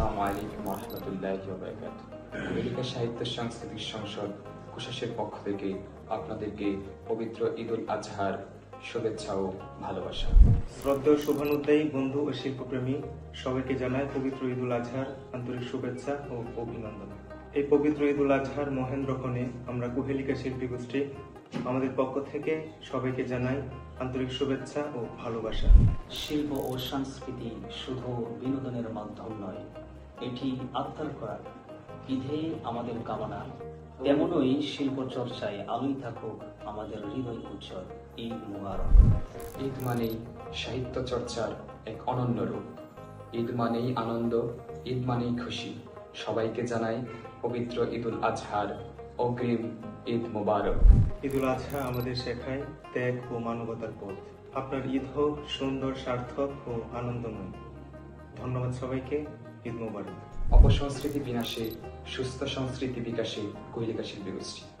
আসসালামু আলাইকুম রহমতুল্লাহ আমেরিকা সাহিত্য সাংস্কৃতিক সংসদ কুশাসের পক্ষ থেকে আপনাদেরকে পবিত্র ঈদুল আজহার শুভেচ্ছা ও ভালোবাসা। শ্রদ্ধেয় শোভানুদ্দায়ী বন্ধু ও শিল্পপ্রেমী সবাইকে জানায় পবিত্র ঈদুল আজহার আন্তরিক শুভেচ্ছা ও অভিনন্দন। এই পবিত্র ঈদুল আজহার মহেন্দ্রক্ষণে আমরা কুহেলিকা শিল্পী গোষ্ঠী আমাদের পক্ষ থেকে সবাইকে জানাই আন্তরিক শুভেচ্ছা ও ভালোবাসা। শিল্প ও সংস্কৃতি শুধু বিনোদনের মাধ্যম নয় এটি আত্মার করা ঈদে আমাদের কামনা। তেমনই শিল্প চর্চায় আলোই থাকুক আমাদের হৃদয় উজ্জ্বল ঈদ মুবারক। ঈদ মানেই সাহিত্য চর্চার এক অনন্য রূপ। ঈদ মানেই আনন্দ ঈদ মানেই খুশি। সবাইকে জানাই পবিত্র ঈদুল আজহার অগ্রিম ঈদ মোবারক। ঈদুল আজহা আমাদের শেখায় ত্যাগ ও মানবতার পথ। আপনার ঈদ হোক সুন্দর সার্থক ও আনন্দময়। ধন্যবাদ সবাইকে ঈদ মোবারক। অপসংস্কৃতি বিনাশে সুস্থ সংস্কৃতি বিকাশে কৈলিকা শিল্পী গোষ্ঠী